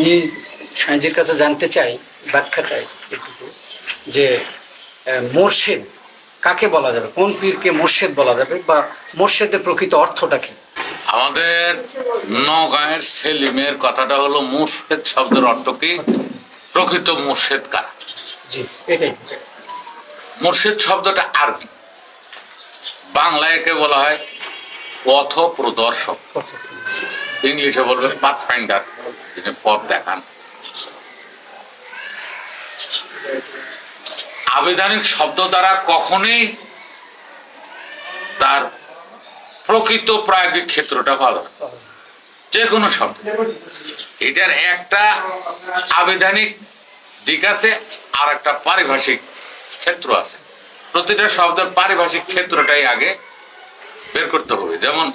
আমি সাইজের কাছে জানতে চাই ব্যাখ্যা চাই যে মোর্শেদ কাকে বলা যাবে? কোন পীরকে মোর্শেদ বলা যাবে? বা মোর্শেদের প্রকৃত অর্থটা কি? আমাদের নগাঁয়ের সেলিমের কথাটা হলো মুর্শেদ শব্দের অর্থ কি? প্রকৃত মুর্শেদ কার? জি এটাই। মুর্শেদ শব্দটা আরবি। বাংলায় একে বলা হয় পথ প্রদর্শক ইংলিশে বলবে পাথ ফাইন্ডার যিনি পথ দেখান। আবেদানিক শব্দ দ্বারা কখনোই তার প্রকৃত প্রায়োগিক ক্ষেত্রটা ভালো যে কোনো শব্দ। এটার একটা আবেদানিক দিক আছে আর একটা পারিভাষিক ক্ষেত্র আছে। প্রতিটা শব্দের পারিভাষিক ক্ষেত্রটাই আগে বের করতে হবে। যেমন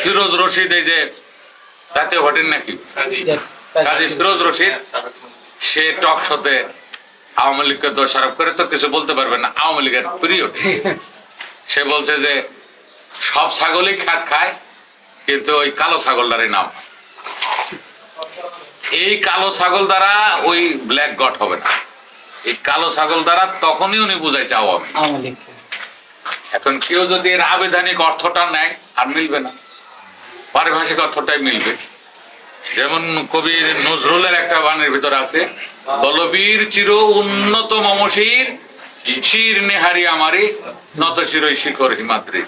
ফিরোজ রশিদ এই যে জাতীয় ঘটেন নাকি? কাজী ফিরোজ রশিদ সে টক শোতে আওয়ামী লীগকে দোষারোপ করে তো কিছু বলতে পারবে না আওয়ামী লীগের পিরিয়ড সে বলছে যে সব ছাগলই খাত খায় কিন্তু ওই কালো ছাগলটারই নাম। এই কালো ছাগল দ্বারা ওই ব্ল্যাক গট হবে না। এই কালো ছাগল দ্বারা তখনই উনি বুঝাইছে আওয়ামী এখন কেউ যদি এর আবেদানিক অর্থটা নেয় আর মিলবে না। পারিভাষিক অর্থটাই মিলবে। যেমন কবি নজরুলের একটা বাণীর ভিতরে আছে, বলবীর চির উন্নত মমশির শির নেহারি আমারি, নত শিরই শিখর হিমাদ্রি।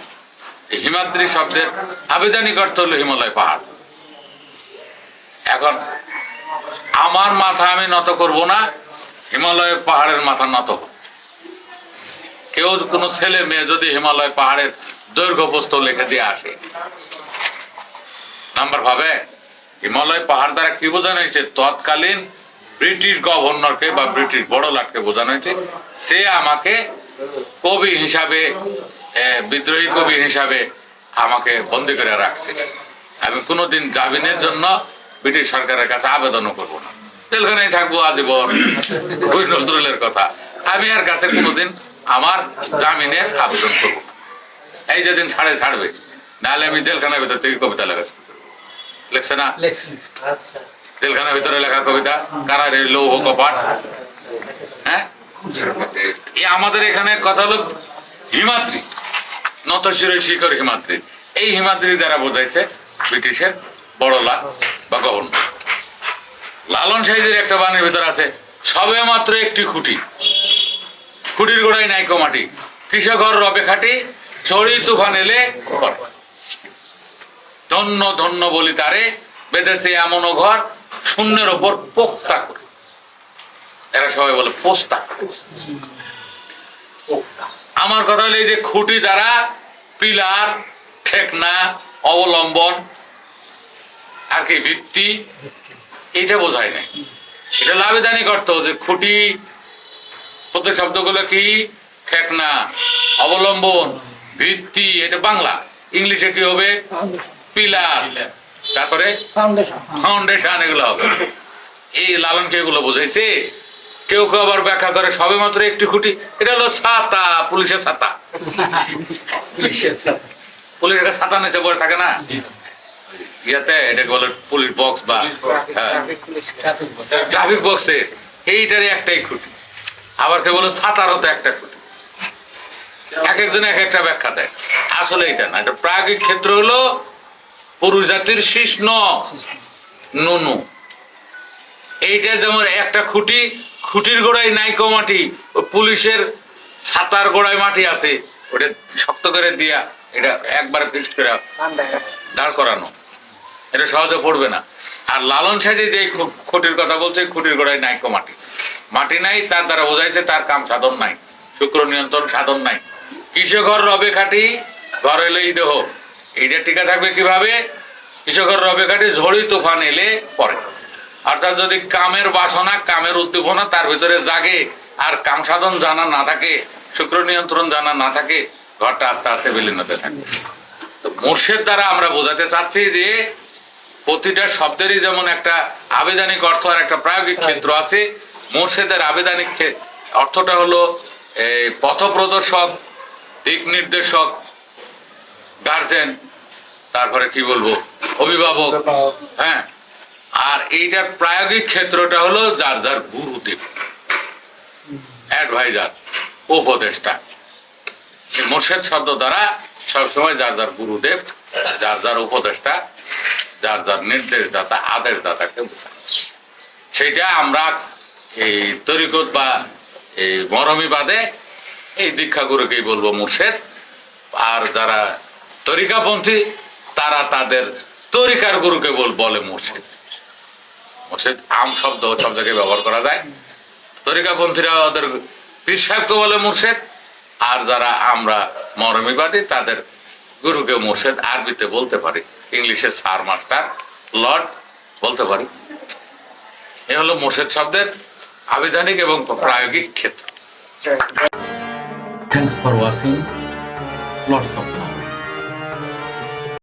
হিমাদ্রি শব্দের আবেদানিক অর্থ হলো হিমালয় পাহাড়। এখন, আমার মাথা আমি নত করব না, হিমালয় পাহাড়ের মাথা নত কেউ কোনো ছেলে মেয়ে যদি হিমালয় পাহাড়ের দৈর্ঘ্য প্রস্থ লিখে দিয়ে আসে নাম্বার ভাবে, হিমালয় পাহাড় দ্বারা কি বোঝানো হয়েছে? তৎকালীন ব্রিটিশ গভর্নরকে বা ব্রিটিশ বড় লাটকে বোঝানো হয়েছে। সে আমাকে কবি হিসাবে বিদ্রোহী কবি হিসাবে আমাকে বন্দি করে রাখছে আমি কোনোদিন জামিনের জন্য ব্রিটিশ সরকারের কাছে আবেদনও করব না। জেলখানায় থাকব আজীবন। ওই নজরুলের কথা। আমি আর কাছে কোনোদিন আমার জামিনের আবেদন করব এই যেদিন ছাড়ে ছাড়বে, নাহলে আমি জেলখানার ভিতর থেকে কবিতা করব। লেখছে না? জেলখানার ভিতরে লেখা কবিতা কারারে লৌহ কপাট হ্যাঁ? এই আমাদের এখানে কথা হলো হিমাদ্রি নত শিরোই শিখর হিমাদ্রি। এই হিমাদ্রি দ্বারা বোঝাইছে ব্রিটিশের বড় লাল বা গভর্নর লালন সাইজের একটা বাণীর ভিতর আছে সবে মাত্র একটি খুঁটি। খুঁটির গোড়ায় নাইকো মাটি। কৃষকর রবে খাটি ছড়ি তুফান এলে করে ধন্য ধন্য বলি তারে বেঁধেছে এমন ঘর, শূন্যের ওপর পোক্তা করে। এরা সবাই বলে পোস্তা। আমার কথা হলো এই যে খুঁটি দ্বারা পিলার, ঠেকনা, অবলম্বন, আর কি ভিত্তি, এইটা বোঝায় নাই। এটা লাভেদানিক অর্থ যে খুঁটি প্রত্যেক শব্দগুলো কি? ঠেকনা, অবলম্বন, ভিত্তি, এটা বাংলা। ইংলিশে কি হবে? পিলার। তারপরে ফাউন্ডেশন ফাউন্ডেশন এগুলো হবে। এই লালনকে এগুলো বোঝাইছে? কেউ কেউ আবার ব্যাখ্যা করে সবে মাত্র একটি খুঁটি। এটা হলো ছাতা পুলিশের ছাতা। পুলিশের কাছে ছাতা নিচে বসে থাকে না? ইয়াতে এটাকে বলে পুলিশ বক্স বা হ্যাঁ। ট্রাফিক বক্সে। এইটারই একটাই খুঁটি। আবার কেউ বলে ছাতারও তো একটা খুঁটি। এক একজন এক একটা ব্যাখ্যা দেয়। আসলে এটা না এটা প্রায়োগিক ক্ষেত্র হলো পুরুষ জাতির শিষ্ণ নুনু। এইটা যেমন একটা খুঁটি খুঁটির গোড়ায় নাইকো মাটি পুলিশের ছাতার গোড়ায় মাটি আছে ওটা শক্ত করে দিয়া এটা একবার ফিক্স করে দাঁড় করানো। এটা সহজে পড়বে না। আর লালন সাজে যে খুঁটির কথা বলছে খুঁটির গোড়ায় নাইকো মাটি। মাটি নাই তার দ্বারা বোঝাইছে তার কাম সাধন নাই শুক্র নিয়ন্ত্রণ সাধন নাই। কৃষকর রবে খাটি? ঘর এলেই দেহ। এইটা টিকা থাকবে কীভাবে? কৃষকর রবে খাটি ঝড়ি তুফান এলে পরে। অর্থাৎ যদি কামের বাসনা কামের উদ্দীপনা তার ভিতরে জাগে আর কাম সাধন জানা না থাকে শুক্র নিয়ন্ত্রণ জানা না থাকে ঘরটা আস্তে আস্তে বিলীন হতে থাকে। তো মোর্শেদ দ্বারা আমরা বোঝাতে চাচ্ছি যে প্রতিটা শব্দেরই যেমন একটা আবেদানিক অর্থ আর একটা প্রায়োগিক ক্ষেত্র আছে মোর্শেদের আবেদানিক অর্থটা হলো এই পথপ্রদর্শক দিক নির্দেশক গার্জেন, তারপরে কি বলব, অভিভাবক হ্যাঁ। আর এইটার প্রায়োগিক ক্ষেত্রটা হলো যার যার গুরুদেব, অ্যাডভাইজার, উপদেষ্টা। মোর্শেদ শব্দ দ্বারা সবসময় যার যার গুরুদেব, যার যার উপদেষ্টা, যার যার নির্দেশদাতা আদেশ দাতাকে সেটা আমরা এই তরিকত বা এই মরমীবাদে এই দীক্ষাগুরুকেই বলব মুর্শেদ। আর যারা তরিকাপন্থী, তারা তাদের তরিকার গুরুকে বল, বলে মুর্শিদ। মুর্শিদ আম শব্দ সব জায়গায় ব্যবহার করা যায়। তরিকাপন্থীরা ওদের পীর সাহেবকে বলে মুর্শেদ, আর যারা আমরা মরমীবাদী, তাদের গুরুকে মুর্শেদ আরবিতে বলতে পারি। ইংলিশে স্যার, মাস্টার, লর্ড বলতে পারি। এ হলো মুর্শেদ শব্দের আবিধানিক এবং প্রায়োগিক ক্ষেত্র। For watching. Lots of love.